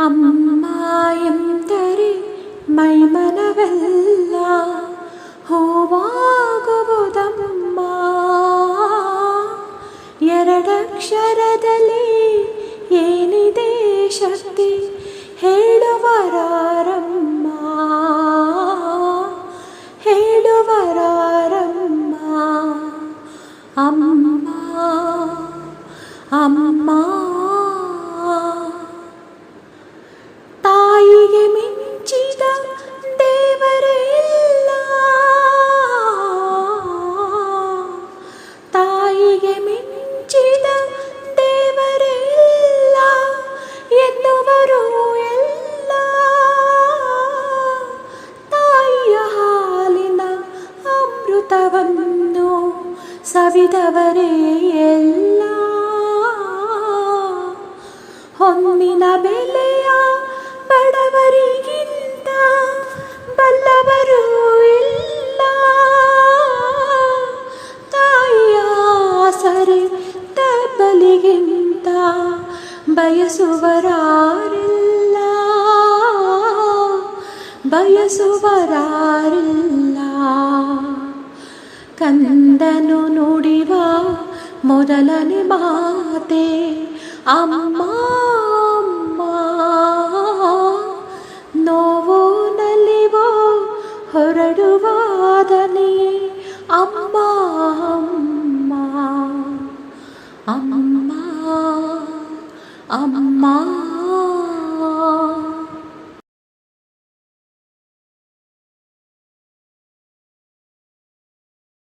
ಅಮ್ಮ ಎಂದರೆ ಮೈಮನವೆಲ್ಲ ಹೂವಾಗುವುದಮ್ಮ ಎರಡಕ್ಷರದಲ್ಲಿ ಏನಿದೆ ಶಕ್ತಿ ಹೇಳುವರಾರಮ್ಮ ಹೇಳುವರಾರಮ್ಮ ಅಮ್ಮ ಅಮ್ಮ ಅಮೃತವನ್ನು ಸವಿದವರೇ ಎಲ್ಲ. ಹೊನ್ನಿನ ಬೆಲೆಯ ಬಡವರಿಗಿಂತ ಬಲ್ಲವರು ಇಲ್ಲ. ತಾಯಿಯ ಸರಿ ತಬ್ಬಲಿಗಿಂತ ಬಯಸುವರಾರಿಲ್ಲ. ಬಯಸುವರಾರಿಲ್ಲ. ಕಂದನು ನುಡಿವ ಮೊದಲನೆ ಮಾತೆ ಅಮ್ಮ ನೋವು ನಲಿವೋ ಹೊರಡುವಾದನೆ ಅಮ್ಮ ಅಮ್ಮ ಅಮ್ಮ ಅಮ್ಮ